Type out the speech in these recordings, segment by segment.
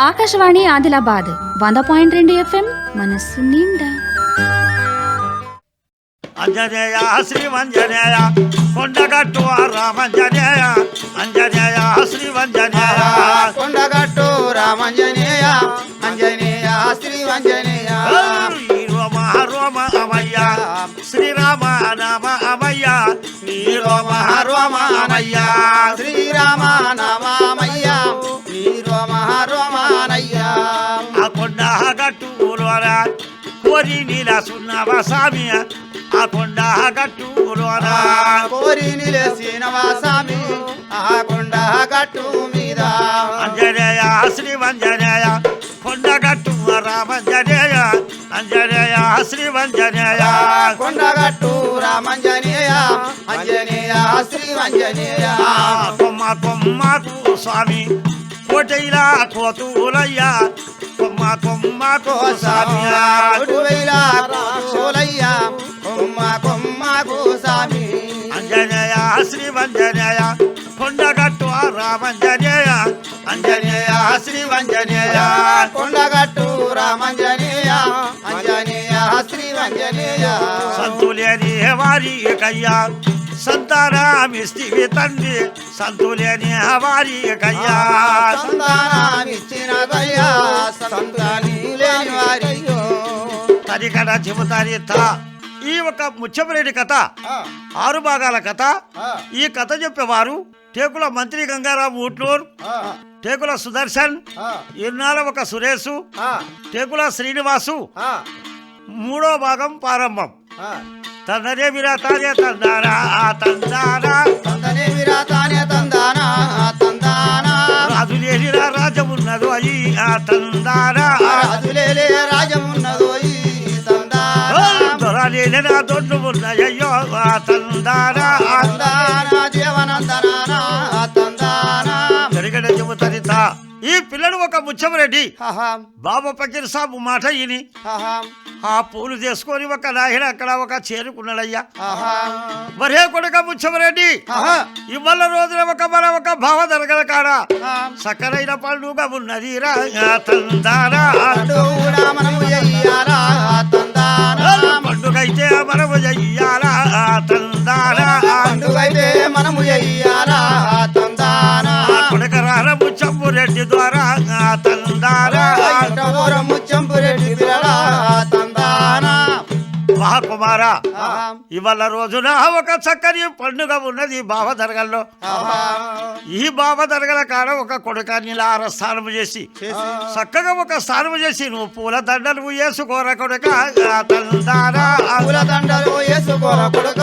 ఆకాశవాణి ఆదిలాబాద్ వంద పాయింట్ రెండు ఎఫ్ఎం మనస్సు నిండా. అంజనేయ శ్రీమంజనేయ కొండగట్టు రామంజనేయ అంజనేయ శ్రీమంజనేయ. కొండగట్టు రామంజనేయ అంజనేయ రోమ రోమ అమయ్య శ్రీరామ నామ అమయ్య నీ రోమ రోమ అమయ్య. శ్రీరామ నామయ్య గట్టులోన కోరి నీల సున్నవ స్వామి ఆ కొండ గట్టులోన కోరి నిలసిన స్వామి ఆ కొండ గట్టు మీద? అంజనేయ శ్రీమంజనేయ కొండగట్టు రామంజనేయ అంజనేయ శ్రీమంజనేయ. కొండగట్టు రామంజనేయ అంజనేయ శ్రీ అంజనేయ ఆ కొమ్మ కొమ్మకు స్వామి కోటైలా కోతులయ్య. కొమ్మ కొమ్మకు స్వామి కొడువైల కోలయ్య కొమ్మ కొమ్మకు స్వామి అంజనేయ శ్రీమంజనేయ. కొండగట్టు రామంజనేయ. అంజనేయ శ్రీమంజనేయ. కొండగట్టు రామంజనేయ. అంజనేయ శ్రీ అంజనేయ సంతులేని వారి కయ్యా సంతానమిస్తివి తండ్రి సంతులేని వారి కయ్యా. సంతానమిచ్చిన దయ్యా సంతాని లేని తరికడ చెబుతారి ఈ ఒక ముచ్చమరేడి కథ ఆరు భాగాల కథ. ఈ కథ చెప్పేవారు టేకుల మంత్రి గంగారాం ఊట్లూరు టేకుల సుదర్శన్ ఇన్నాళ్ళ ఒక సురేషు టేకుల శ్రీనివాసు. మూడో భాగం ప్రారంభం. తందనే మీరా తానే తందారా తందారా తందనే. విరాతానే తందానా తందానా. రాజు లేనిరా రాజమున్నదు అయి ఆ తందారా రాజులేలే రాజమున్నదో ఈ తందానా. దొరలేనిరా దొడ్లు ఉన్నాయయ్యో ఆ తందారా తందానా జీవనందనానా ఈ పిల్లడు ఒక ముచ్చమరెడ్డి హహా బాబా పకీర్ సాబు మాట ఇని ఆ పూలు చేసుకొని ఒక నాయన అక్కడ ఒక చేరుకున్నాడయ్యా. మరే కొడుక ముచ్చమరెడ్డి హహా ఇవాళ రోజున ఒక మన ఒక భావ దరగల కాడ. హా సక్కరైన పండుగ ఉన్నది రా తందారా పండు కూడా మనము చెయ్యాలా తందానా పండుగ అయితే మనము చెయ్యాలా ముచ్చమ్ము రెడ్డి కుమారా ఇవాళ రోజున ఒక చక్కని పండుగ ఉన్నది బావ దరగల్లో ఈ బావ దరగల కాడ ఒక కొడుకాన్ని లార స్నానము చేసి చక్కగా ఒక స్నానము చేసి నువ్వు పూల దండలు వేసుకోర కొడుక తందారా పూల దండలు వేసుకోర కొడుక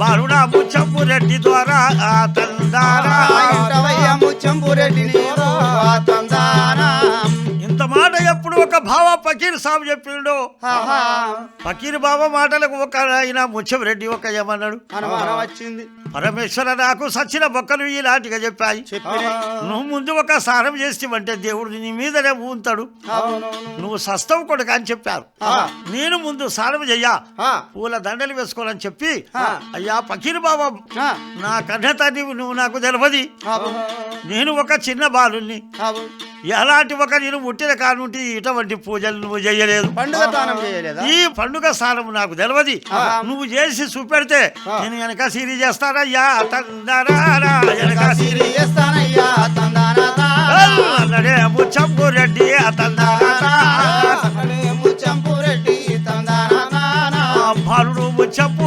బారుణ ముచ్చమ్ము రెడ్డి ద్వారా ఆ తందారా నీవు తందానా. ఇంత మాట ఎప్పుడు ఒక భావ పకీర్ సాబు చెప్పిండు. పకీర్ బాబా మాటలకు ఒక ఆయన ముచ్చం రెడ్డి ఒక ఏమన్నాడు? వచ్చింది. పరమేశ్వర నాకు సచిన బొక్కలు ఇలాంటిగా చెప్పాయి. నువ్వు ముందు ఒక సారం చేస్తావంటే దేవుడు నీ మీదనే ఊంతాడు. నువ్వు సస్తవు కొడుకు అని చెప్పారు. నేను ముందు సారం చెయ్యా. పూల దండలు వేసుకోవాలని చెప్పి. అయ్యా పకీర్ బాబా నా కన్నత నీవు నువ్వు నాకు తెలియదు అవు, నేను ఒక చిన్న అవు. ఎలాంటి ఒక నేను పుట్టిన కానుంటి ఇటువంటి పూజలు నువ్వు చేయలేదు పండుగ చేయలేదా ఈ పండుగ స్థానం నాకు తెలియదు. నువ్వు చేసి చూపెడితే. నేను వెనక సిరి చేస్తానయ్యా తందరారా, వెనక సిరి చేస్తానయ్యా ముచ్చంపు రెడ్డి తందానా తానా. బాలుడు ముచ్చంపు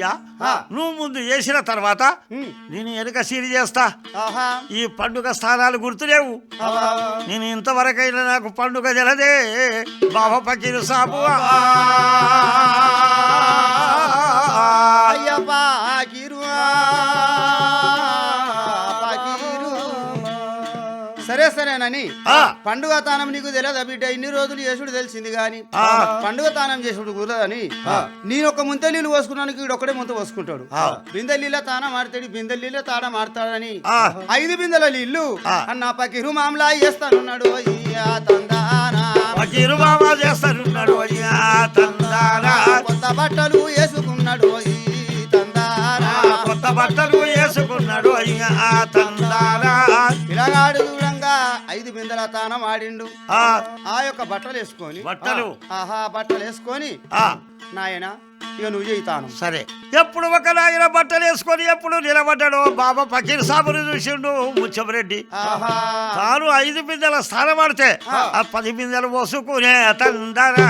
అయ్యా. నువ్వు ముందు చేసిన తర్వాత నేను వెనక సిరి చేస్తా. ఈ పండుగ స్థానాలు గుర్తులేవు. నేను ఇంతవరకైనా నాకు పండుగ తెలదే బాబా పకీరు సాబు చేశానని పండుగ తానం నీకు తెలియదు బిడ్డ? ఇన్ని రోజులు చేసుడు తెలిసింది గాని. పండుగ తానం చేసుడు కుదరదని. నేను ఒక ముంత నీళ్ళు పోసుకున్నాను వీడు ఒక్కడే ముంత పోసుకుంటాడు. బిందెల్లీల తాన మారుతాడు బిందెల్లీల తాడ మారుతాడని. ఐదు బిందెల ఇల్లు అన్న పకిరు మామలా చేస్తానున్నాడు అయ్యా కొత్త బట్టలు వేసుకున్నాడు కొత్త బట్టలు వేసుకున్నాడు అయ్యా తందానా. పిల్లగాడు కూడా ఐదు బిందెల తానం ఆడిండు. ఆ. యొక్క బట్టలు వేసుకొని బట్టలు. ఆహా బట్టలు వేసుకొని ఆ. నాయన ఇక నువ్వు చేయి తానం. సరే. ఎప్పుడు ఒక నాయన బట్టలు వేసుకొని ఎప్పుడు నిలబడ్డాడో బాబా ఫకీర్ సాబుని చూసిండు ముచ్చమరెడ్డి ఆహా. తాను ఐదు బిందెల స్థానం పడితే ఆ. పది బిందెలు పోసుకునే తందానా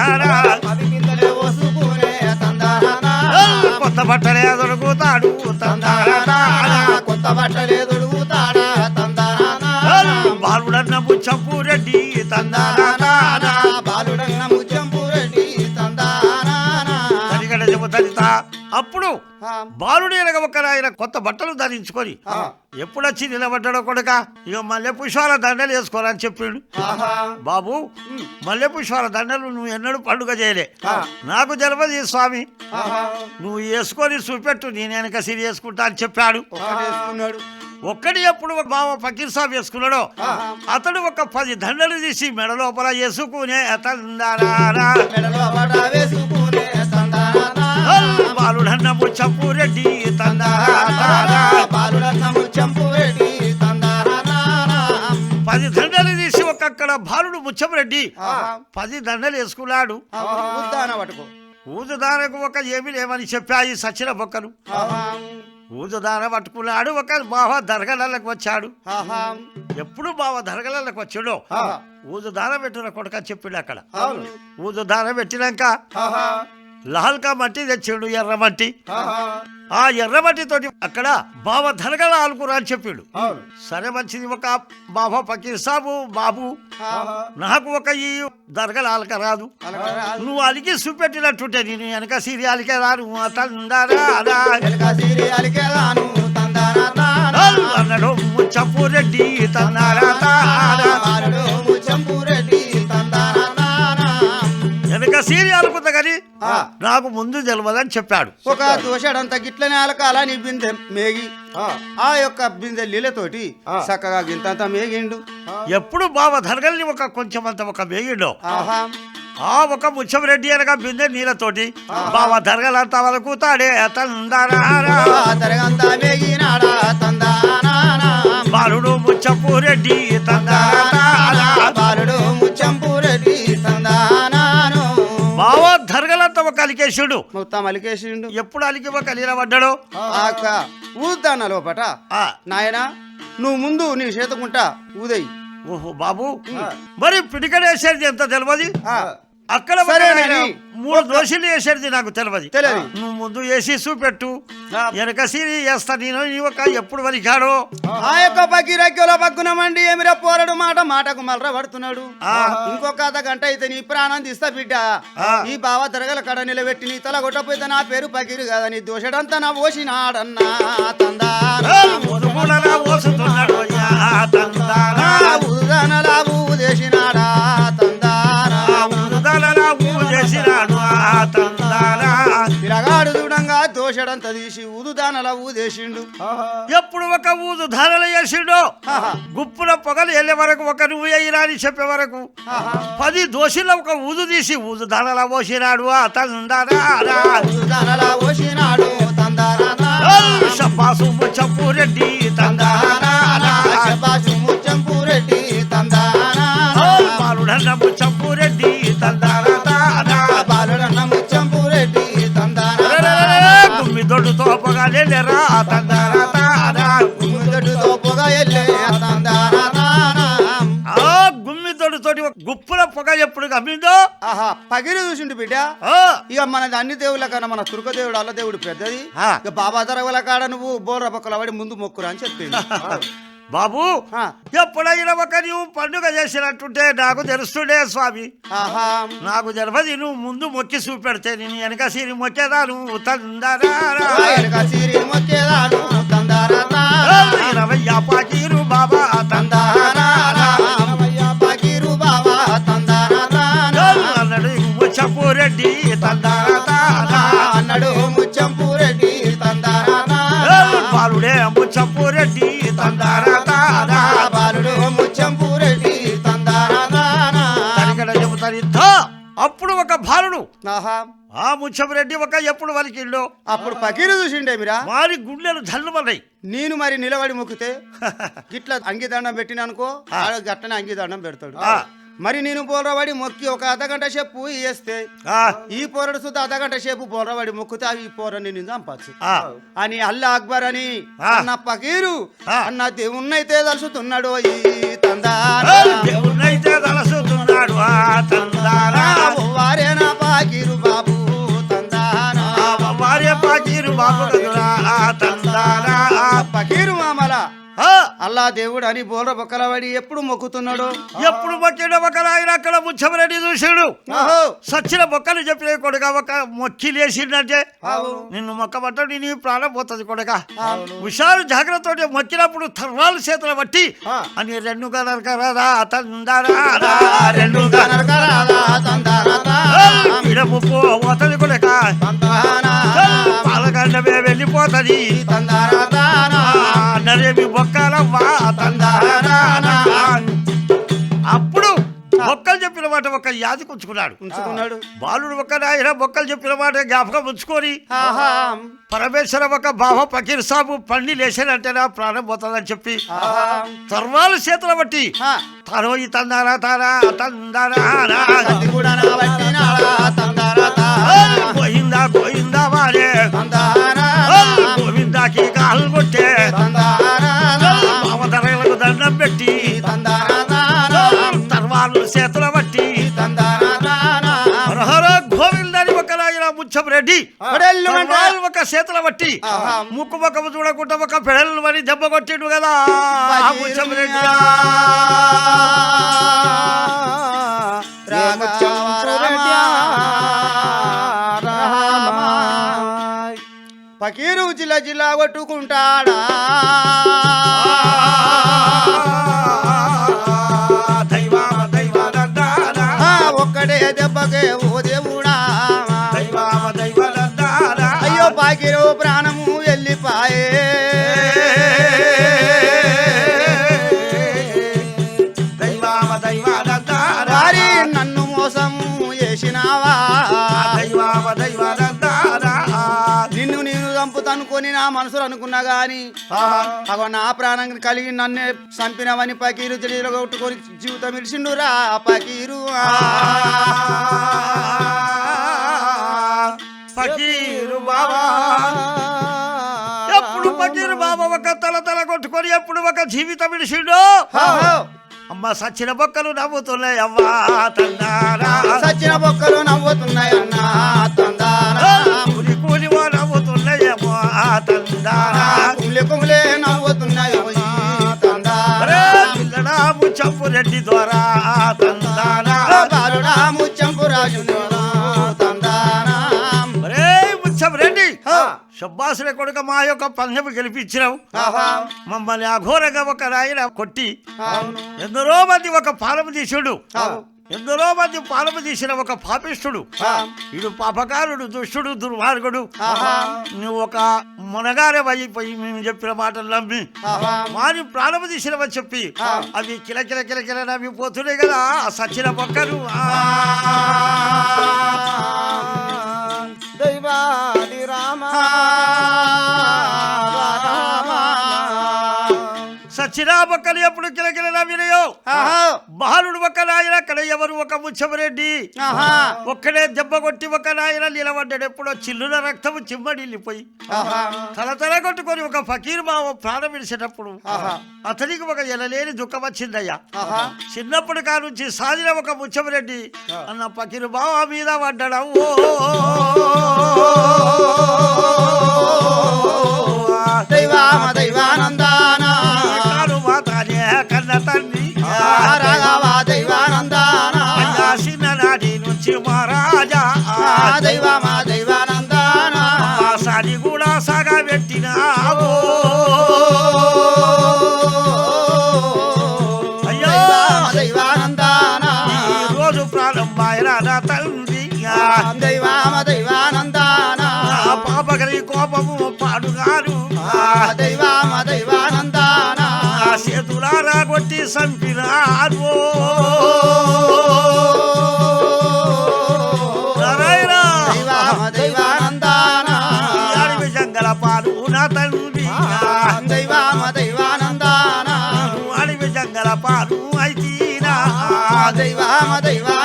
కొత్త బట్టలే దొరుకుతాడు తందరారా కొత్త బట్టలే బాలుడన్న ముచ్చంపు రెడ్డి తందరారా బాలుడన్న ముచ్చంపురెడ్డి తందానా అప్పుడు బాలుడు ఎనగ ఒక ఆయన కొత్త బట్టలు ధరించుకొని. ఎప్పుడొచ్చి నిలబడ్డాడో కొడుక? ఇక మల్లె పుష్పాల దండలు వేసుకోరని చెప్పిండు. బాబు మల్లె పుష్పాల దండలు నువ్వు ఎన్నడూ పండుగ చేయలే. నాకు జరపది స్వామి. నువ్వు వేసుకొని చూపెట్టు నేను వెనక సిరి వేసుకుంటా అని చెప్పాడు. ఒక్కడి ఎప్పుడు ఒక బావ ఫకీర్ సాబ్ వేసుకున్నాడో. అతడు ఒక పది దండలు తీసి మెడ లోపల వేసుకునే అతందారా మెడలో బట వేసుకునే తందానా బాలుడన్న ముచ్చంపు రెడ్డి తందారా బాలుడన్న ముచ్చంపురెడ్డి తందానా పది దండలు తీసి ఒక్కొక్కడ బాలుడు ముచ్చం రెడ్డి ఆహా. పది దండలు వేసుకున్నాడు. ఊజదారకు ఒక ఏమి లేవని చెప్పాయి సచిన బొక్కను. ఊజదార పట్టుకున్నాడు ఒక బావ దర్గలకు వచ్చాడు. ఎప్పుడు బావ దర్గలకు వచ్చాడో ఆహా. ఊజదార పెట్టిన కొడుక చెప్పిండు అక్కడ. ఊజదార పెట్టినాక ఆహా. లాల్కా మట్టి తెచ్చిండు ఎర్ర మట్టి. ఆ ఎర్ర మట్టితోటి అక్కడ బావ దర్గల ఆలుకురా అని చెప్పిండు. సరే మంచిది ఒక బాబా పకీర్ సాబు బాబు. నాకు ఒక ఈ దర్గల ఆలక రాదు. నువ్వు అలికి చూపెట్టినట్టుంటే నేను వెనక సిరి అలికే రాను తందారా అన్నడు రెడ్డి వెనక సిరి అలుకుతా కానీ ఆ. నాకు ముందు తెలియదని చెప్పాడు. ఒక దోషడంత గిట్లనే అలకాల నీ బిందె మేగి. ఆ. యొక్క బిందె లీలతోటి చక్కగా గింతంత మేగిండు. ఎప్పుడు బావ దర్గల్ని ఒక కొంచెం అంత ఒక ఆహా. ఆ ఒక ముచ్చం రెడ్డి అనగా బిందె నీళ్ళతోటి బావ దర్గలంతా వరకు తాడే తందారా తరగంతా మేగినాడా తందానా బాలుడు ముచ్చపు రెడ్డి తందారా అలికేసుడు. మొత్తం అలికేసిండు. ఎప్పుడు అలికి ఒక పడ్డాడో ఆ యొక్క ఊద్దాన లోపట. ఆ. నాయనా నువ్వు ముందు నీ చేతుకుంటా ఊదయ్యి ఓహో బాబు. మరి పిడికడేసేది ఎంత తెలియదు ఆ, అక్కడ మూడు దోషులు వేసేది నాకు తెలియదు తెలియదు. నువ్వు ముందు వేసి చూపెట్టు వెనక సిరి వేస్తా నేను ఈ ఒక ఎప్పుడు వరికాడో ఆ యొక్క పకిరక్కిలో పక్కునమండి ఏమిరా పోరడు మాట మాటకు మలర పడుతున్నాడు ఆ. ఇంకొక అర్ధ గంట అయితే నీ ప్రాణం తీస్తా బిడ్డ. ఈ బావ తరగల కడ నిలబెట్టి నీ తల కొట్టపోతే నా పేరు పకీరు కదా నీ దోషడంతా నా ఓసినాడన్నా తందారా. దోషడంతా తీసి ఉదుదానలా ఊదేసిండు. ఎప్పుడు ఒక ఊదు ధారలు వేసిండో. గుప్పుల పొగలు వెళ్ళే వరకు ఒక నువ్వు అయ్యిరా అని చెప్పే వరకు. పది దోషుల ఒక ఊదు తీసి ఊదు ధారలా పోసినాడు ఆ తందారా. ముచ్చప్పు రెడ్డి తందారా శబాషు ముచ్చంపురెడ్డి తందానా ముచ్చప్పు రెడ్డి తందారా. గుమ్మి దొడ్డుతో పొగలేరా తందారా గుమ్మిదొడ్డుతో పొగ ఎల్లే ఆ గుమ్మి దొడ్డుతోటి ఒక గుప్పుల పొగ ఎప్పుడు గమ్మిందో ఆహా పగిలి చూసిండు బిడ్డ. ఆ, ఇక మనది అన్ని దేవుళ్ళ కన్నా మన తుర్కదేవుడు అల్ల దేవుడు పెద్దది. ఆ. ఇక బాబా తరగల కాడ నువ్వు బోర్ర పక్కల పడి ముందు మొక్కురా అని చెప్పిండు. బాబు. ఎప్పుడైనా ఒక నువ్వు పండుగ చేసినట్టుంటే నాకు తెలుస్తుండే స్వామి. నాకు తెలియదు నువ్వు ముందు మొక్కి చూపెడితే నేను వెనక సిరి మొక్కేదాను ఇరవై పాకీరు బాబా తందారా పకీరు బాబా తందారా అన్నాడు ముచ్చప్పు రెడ్డి తందారా అన్నాడు ముచ్చంపురెడ్డి తందారా బాలుడు ముచ్చంపురెడ్డి తందారా ఆహా. ఆ ముచ్చమరెడ్డి ఒక ఎప్పుడు వలికిండో. అప్పుడు పకీరు చూసిండే మీరా? వారి గుండెలు జల్లుమన్నాయి. నేను మరి నిలబడి మొక్కితే గిట్ల అంగిదండం పెట్టిన అనుకో గట్టనే అంగిదండం పెడతాడు. మరి నేను బోర్రబడి మొక్కి ఒక అర్ధగంట సేపు వేస్తే ఆ, ఈ పోరడు సుద్ధ అర్ధగంట సేపు బోర్రబడి మొక్కితే అవి ఈ పోరని నేను చంపచ్చు. అని అల్లా అక్బర్ అని. అన్న పకీరు. అన్న దేవుణ్ణైతే తలుసుతున్నాడు ఈ తందారా. దేవుణ్ణైతే తలసుతున్నాడు ఆ తందారా. పాకిరు బాబు తందానా. భార్య పాకిరు బాబు అల్లా దేవుడు అని బోర్ర బొక్కలబడి ఎప్పుడు మొక్కుతున్నాడు? ఎప్పుడు మొక్కిన ఒక ఆయన అక్కడ ముచ్చమరెడ్డి చూసాడు. సచ్చిన మొక్కలు చెప్పిన కొడుక ఒక మొక్కి లేచిందంటే. నిన్ను మొక్కబట్టడి నీ ప్రాణం పోతుంది కొడుక. హుషారు జాగ్రత్త మొక్కినప్పుడు తర్వాలు చేతుల బట్టి. అని రెండు కనరకరాదా తందారా రెండు పోతుంది కొడుక. పాలగండమే వెళ్ళిపోతుంది. నరేమి బొక్కలవ్వా తందారా అప్పుడు బొక్కలు చెప్పిన మాట ఒక యాది ఉంచుకున్నాడు ఉంచుకున్నాడు బాలుడు ఒక నాయన బొక్కలు చెప్పిన మాట జ్ఞాపకం ఉంచుకొని పరమేశ్వర ఒక బావ పకీర్ సాబు పండి లేచానంటే నా ప్రాణం పోతుందని చెప్పి. తర్వాలు చేతుల బట్టి. తను ఈ తందారా తారా తందారా. పోయిందా పోయిందా వారే కాలు కొట్టే. మామధరలకు దండం పెట్టి. తర్వాలు చేతుల బట్టి గోవిందని ఒక ముచ్చం రెడ్డి చేతుల బట్టి. ముక్కు ముఖము చూడకుండా ఒక పెడలు అని దెబ్బ కొట్టిండు కదా ముచ్చం రెడ్డి. పకీరు జిల్లా జిల్లా కొట్టుకుంటాడా? ఒక్కడే దెబ్బకే ఓ దేవుడా? అయ్యో పాకిరు ప్రాణము చంపుతనుకొని నా మనసులో అనుకున్నా గాని అగో నా ప్రాణం కలిగి నన్నే చంపినవని పకీరు తెలియలో కొట్టుకొని జీవితం ఇలిచిండురా పకీరు ఆ. ఫకీరు బాబా ఎప్పుడు ఫకీరు బాబా ఒక తల తల కొట్టుకొని ఎప్పుడు ఒక జీవితం ఇడిచిండో. అమ్మ సచ్చిన బొక్కలు నవ్వుతున్నాయి అవ్వా తందారా సచ్చిన బొక్కలు నవ్వుతున్నాయన్నా రెడ్డి ద్వారా బాలుడా ముచ్చంపు రాజు ముచ్చం రెడ్డి కొడుక మా యొక్క పందెం గెలిపించినావు. మమ్మల్ని అఘోరంగా ఒక రాయిన కొట్టి. ఎందరో మంది ఒక పాలము తీసుడు. ఎందరో మంది పాలము తీసిన ఒక పాపిష్టుడు ఆ. ఇడు పాపకారుడు దుష్టుడు దుర్మార్గుడు. నువ్వు ఒక మునగారే అయిపోయి మేము చెప్పిన మాటలు నమ్మి. వారి ప్రాణము తీసినవని చెప్పి. అవి కిలకిల కిలకిల నవ్వి పోతున్నాయి కదా ఆ సచ్చిన పక్కలు ఎప్పుడు కిలకిల నవ్వినయో ఆహా. బాలుడు ఒక నాయన అక్కడ ఎవరు ఒక ముచ్చమరెడ్డి. ఒక్కడే దెబ్బ కొట్టి ఒక నాయన నిలబడ్డాడు ఎప్పుడో చిల్లున రక్తము చిమ్మడిల్లిపోయి. తల తల కొట్టుకొని ఒక ఫకీర్ బావ ప్రాణం విడిచేటప్పుడు ఆహా. అతనికి ఒక ఎనలేని దుఃఖం వచ్చిందయ్యా ఆహా. చిన్నప్పటి కానుంచి సాధిన ఒక ముచ్చమరెడ్డి అన్న ఫకీరు బావ మీద పడ్డడం ఓ దైవామ దైవానందాన దైవామ దైవానందాన ఆ సారి కూడా సాగా పెట్టినావో. అయ్యో! దైవామ దైవానందాన ఈ రోజు ప్రాణం మాయరా నా తండ్రి దైవామ దైవానందాన ఆ పాపగలి కోపము పాడుగాను. దైవామ దైవానందాన ఆ చేతులారా కొట్టి సంపినారు రామ అడవి జంగల పాలు అయితీనా దైవామ దైవా.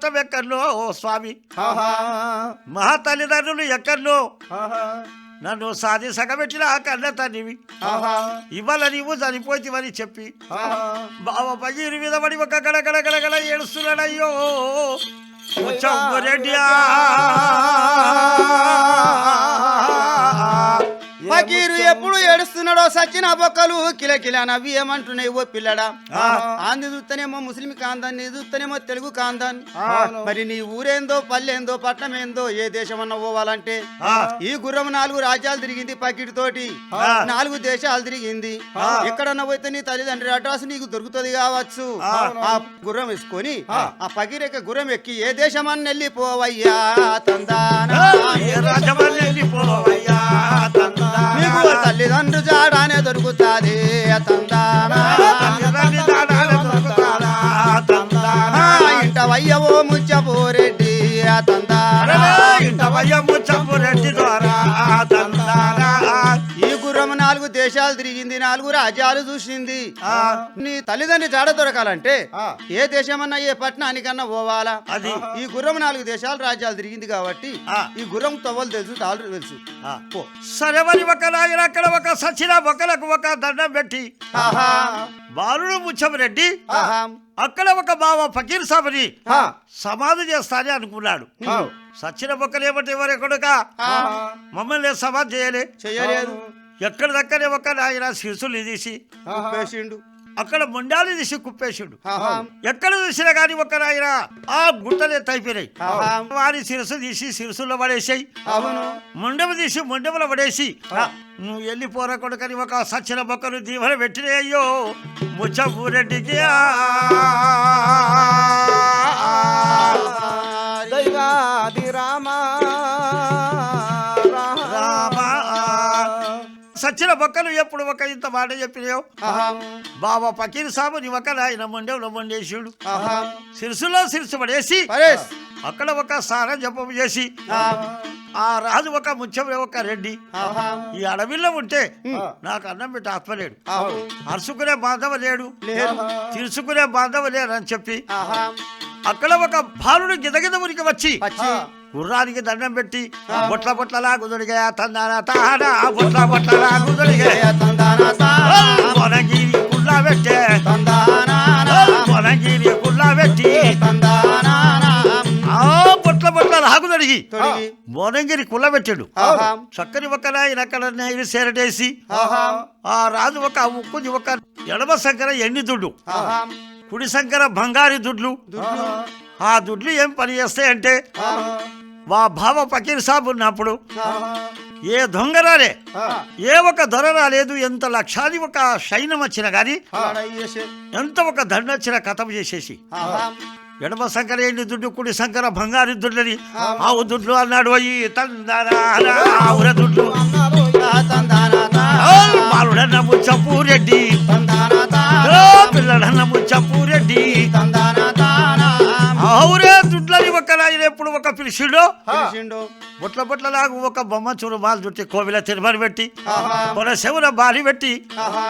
పట్టం ఎక్కడనో ఓ స్వామి మహా తల్లిదండ్రులు ఎక్కడనో నన్ను సాధి సగబెట్టిన ఆ కన్న తండ్రివి ఇవాళ నీవు చనిపోతివని చెప్పి బావ పగిరి మీద పడి ఒక గడ గడ గడ గడ ఏడుస్తున్నాడయ్యో రెడ్డియా ఫకీరు ఎప్పుడు ఏడుస్తున్నాడో సచిన బొక్కలు కిలకిల నవ్వి ఏమంటున్నాయి ఓ పిల్లడా? ఆంది చూస్తేనేమో ముస్లిం కాందాన్ నీ చూస్తేనేమో తెలుగు కాందాన్ మరి నీ ఊరేందో పల్లెందో పట్నం ఏందో ఏ దేశం అన్న పోవాలంటే ఈ గుర్రం నాలుగు రాజ్యాలు తిరిగింది పకిడి తోటి నాలుగు దేశాలు తిరిగింది. ఎక్కడన్నా పోతే నీ తల్లిదండ్రి అడ్రస్ నీకు దొరుకుతుంది కావచ్చు. ఆ. గుర్రం వేసుకొని ఆ. పగిరెక్క గుర్రం ఎక్కి ఏ దేశం అన్న వెళ్ళిపోవయ్యా తందానా? ఏ వెళ్ళిపోవయ్యా. నీకు తల్లిదండ్రు జాడానే దొరుకుతాది తందానా ఇంట వయ్యవో ముచ్చపోరెడ్డి తందానా ఇంట వయ్య చంపురెడ్డి నాలుగు రాజ్యాలు చూసింది. నీ తల్లిదండ్రి జాడ దొరకాలంటే ఏ దేశమన్నా ఏ పట్టణానికన్నా పోవాలా? అది. ఈ గుర్రం నాలుగు దేశాలు రాజ్యాలు తిరిగింది కాబట్టి ఆ. ఈ గుర్రం తవ్వలు తెలుసు తాళ్ళు తెలుసు. సరే మరి ఒక నాయన అక్కడ ఒక సచిన ఒకలకు ఒక దండం పెట్టి. బాలుడు ముచ్చమరెడ్డి ఆహా. అక్కడ ఒక బావ ఫకీర్ సాబని. సమాధి చేస్తానే అనుకున్నాడు. సచిన బొక్కలేమంటే ఎవరెక్కడుక మమ్మల్ని సమాధి చేయలే. చెయ్యలేదు ఎక్కడ దక్కనే ఒక నాయన శిరసులు తీసి కుప్పేసిండు అక్కడ మొండాలు తీసి కుప్పేసిండు ఎక్కడ చూసినా కానీ ఒక నాయన ఆ గుట్టలే తైపోయినాయి ఆహా. వారి శిరసు తీసి శిరసుల్లో పడేసాయి అవును మొండెము తీసి మొండెములో పడేసి నువ్వు వెళ్ళిపోరా కొడుకని ఒక సచ్చిన బొక్కలు దీవెన పెట్టినే అయ్యో ముచ్చపూరెడ్డికి సచ్చిన బొక్కలు ఎప్పుడు ఒక ఇంత మాట చెప్పినావు బాబా పకీర్ సాబు నీ ఒక ఆయన మొండెములో మొండేసాడు సిరుసులో సిరుసు పడేసి అక్కడ ఒక సార జపం చేసి ఆ. రాజు ఒక ముచ్చం ఒక రెడ్డి. ఈ అడవిలో ఉంటే నాకు అన్నం పెట్టి ఆత్మలేడు అరుచుకునే బాధవ లేడు. లేరు. తీసుకునే బాధవ లేడు అని చెప్పి అక్కడ ఒక బాలుడు గిదగిద ఉనికి వచ్చి. గుర్రానికి దండం పెట్టి బొట్ల బొట్లలా కుదుడిగా తందాన తానా? బొట్ల బొట్లలా తా, కొనగిరి కుళ్ళ పెట్టే. కొనగిరి కుళ్ళ పెట్టి. తందానా నా, ఆ బొట్ల బొట్ల లాగుదడిగి తొడిగి. మోనంగిరి కుళ్ళ పెట్టాడు. ఆహా. చక్కని ఒక నాయన అక్కడ సేరటేసి. ఆ రాజు ఒక ఉక్కుది ఒక ఎడమ సంకర ఎన్ని దుడ్డు కుడి సంకర బంగారు దుడ్లు. ఆ దుడ్లు ఏం పని చేస్తాయంటే ఆహా. వా భావ పకీర్ సాబ్ ఉన్నప్పుడు ఏ దొంగరాలే ఆహా ఏ ఒక దొర రాలేదు ఎంత లక్షాది ఒక సైన్యం వచ్చినా గాని. ఎంత ఒక దండ వచ్చిన కథం చేసేసి. ఎడమ సంకర ఎన్ని దుడ్డు కుడి సంకర బంగారు దుడ్లని ఆవు దుడ్లు అన్నాడు అయ్యి తందరా దుడ్లు బాలుడన్న ముచ్చపూరెడ్డి పిల్లడన్న ముచ్చపూరెడ్డి తందానా తానా. నాయన ఎప్పుడు ఒక పిలిచిండో? పిలిచిండు. బుట్ల బుట్లలాగు ఒక బొమ్మ చురుమాలు చుట్టి కోవిల తిరుమని పెట్టి ఆహా. కొన శివుల బాలి పెట్టి ఆహా.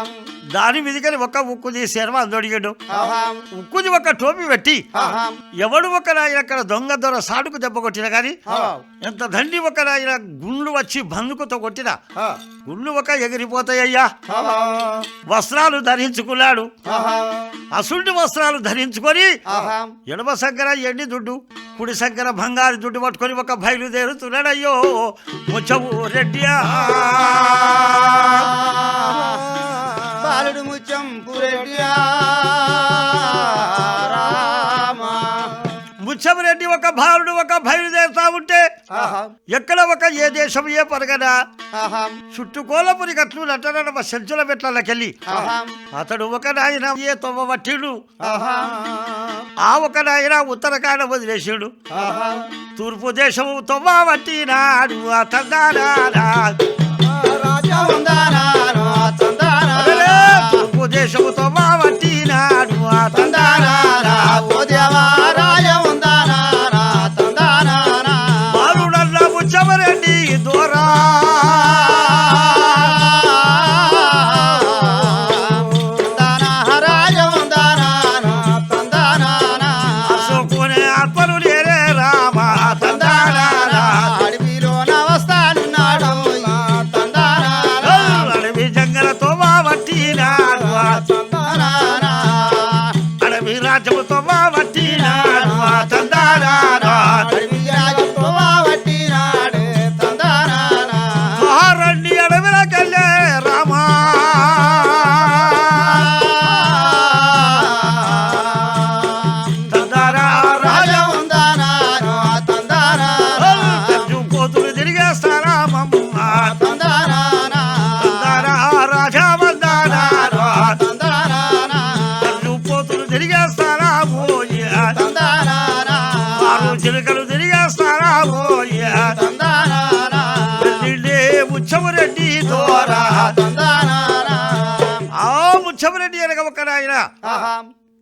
దాని మీదకని ఒక ఉక్కుది శర్మ దొడిగాడు ఆహా. ఉక్కుది ఒక టోపీ పెట్టి ఆహా. ఎవడు ఒక నాయన అక్కడ దొంగ దొర సాడుకు దెబ్బ కొట్టిన గాని ఆహా ఎంత దండి ఒక నాయన గుండ్లు వచ్చి బందుకుతో కొట్టిన ఆ. గుండ్లు ఒక ఎగిరిపోతాయ్యా. వస్త్రాలు ధరించుకున్నాడు. ఆహా. అసుంటి వస్త్రాలు ధరించుకొని ఆహా. ఎడమ సంకర ఎండి దుడ్డు. కుడి సంకర బంగారు జుట్టు పట్టుకొని ఒక బయలుదేరుతున్నాడయ్యో. ముచ్చవు రెడ్డియా. బాలుడు ముచ్చంపు రెడ్డియా. రెడ్డి ఒక బాలుడు ఒక బయలుదేరుతా ఉంటే ఎక్కడ ఒక ఏ దేశం ఏ పరగనా ఆహా. చుట్టుకోలపురి గట్లు నటనడమ సెంచుల మెట్లకెళ్ళి అతడు ఒక నాయన ఏ తొవ్వ పట్టిడు? ఆహా. ఆ ఒక నాయన ఉత్తరకాండ వదిలేసాడు. తూర్పు దేశము తొవ్వ పట్టినాడు అతడారా రాజా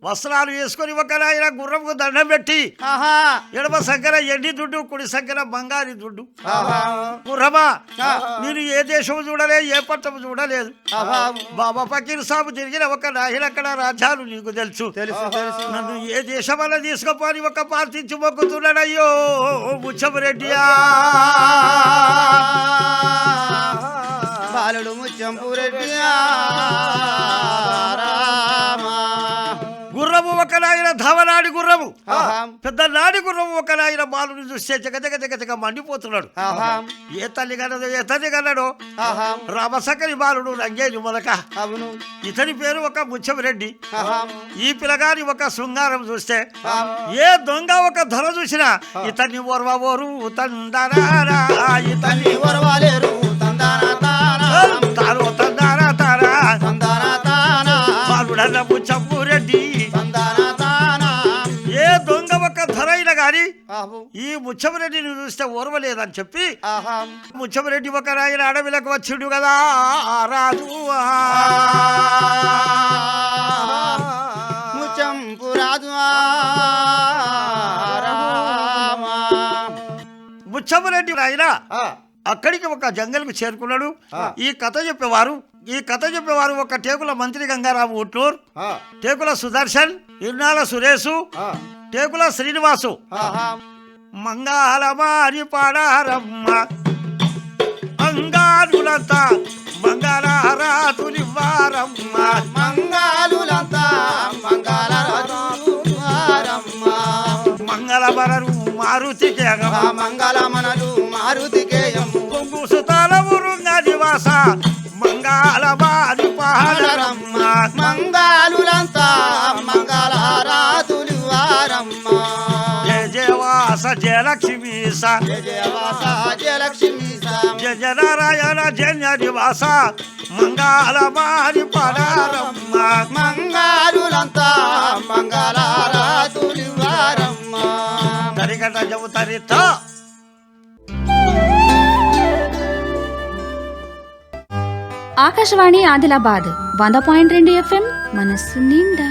వస్త్రాలు వేసుకొని ఒక నాయన గుర్రంకు దండం పెట్టి ఎడమ సంకర ఎండి దుడ్డు కుడి సంకర బంగారి దుడ్డు. గుర్రమా. నేను ఏ దేశం చూడలే ఏ పట్టం చూడలేదు. బాబా ఫకీర్ సాబు తిరిగిన ఒక నాయన అక్కడ రాజ్యాలు నీకు తెలుసు. నన్ను ఏ దేశమల్ల తీసుకుపోని ఒక పార్టీంచి మొక్కుతున్నాడయ్యో ముచ్చమరెడ్డియా బాలుడు ముచ్చంపురెడ్డి రామా నాయన ధవనాడి గుర్రము. పెద్ద నాడి గుర్రము ఒక నాయన బాలుని చూస్తే జగ జగ జగ జగ మండిపోతున్నాడు. ఏ తల్లి కన్నదో ఏ తల్లి కన్నాడో రామసకరి బాలుడు రంగేని మొలక. అవును. ఇతని పేరు ఒక ముచ్చమరెడ్డి ఆహా. ఈ పిల్లగాని ఒక శృంగారం చూస్తే. ఏ దొంగ ఒక ధర చూసినా ఇతన్ని ఓర్వ ఓరు తందరారా ఇతన్ని వరవాలేరు తందాన తానా తాను తందారా తారా. తందాన తానా బాలుడన్న ముచ్చమ్మురెడ్డి తందాన ఈ ముచ్చమరెడ్డిని చూస్తే ఓర్వలేదని చెప్పి ఆహా ముచ్చమరెడ్డి ఒక రాయన అడవిలకు వచ్చిండు కదా ఆ రాజు. ముచ్చంపు రాజు రామా ముచ్చమరెడ్డి రాయన ఆ, అక్కడికి ఒక జంగల్కు చేరుకున్నాడు. ఈ కథ చెప్పేవారు ఈ కథ చెప్పేవారు ఒక టేకుల మంత్రి గంగారావు ఉట్నూర్ ఆ, టేకుల సుదర్శన్ ఇర్నాల సురేషు ఆ, టేకుల శ్రీనివాసు. మంగాళమారి పాడారమ్మ అంగారులంతా మంగళహారాతులివ్వారమ్మ మంగాలులంతా మంగళరమ్మ మంగళవరరు మారుతికి మంగళమనలు మారుతికేయము కొంగు సుతాల ఉరుంగ నివాస మంగళమారి పాడరమ్మ మంగాలులంతా జయవాస జయలక్ష్మీస జయ జయవాస జయలక్ష్మి జయ జయ నారాయణ జయ నివాస మంగళమారి పాడారమ్మ మంగాలులంతా మంగళారాతులు వారమ్మ తరిగట చెబుతారిత ఆకాశవాణి ఆదిలాబాద్ వంద పాయింట్ రెండు ఎఫ్ఎం మనస్సు నిండా.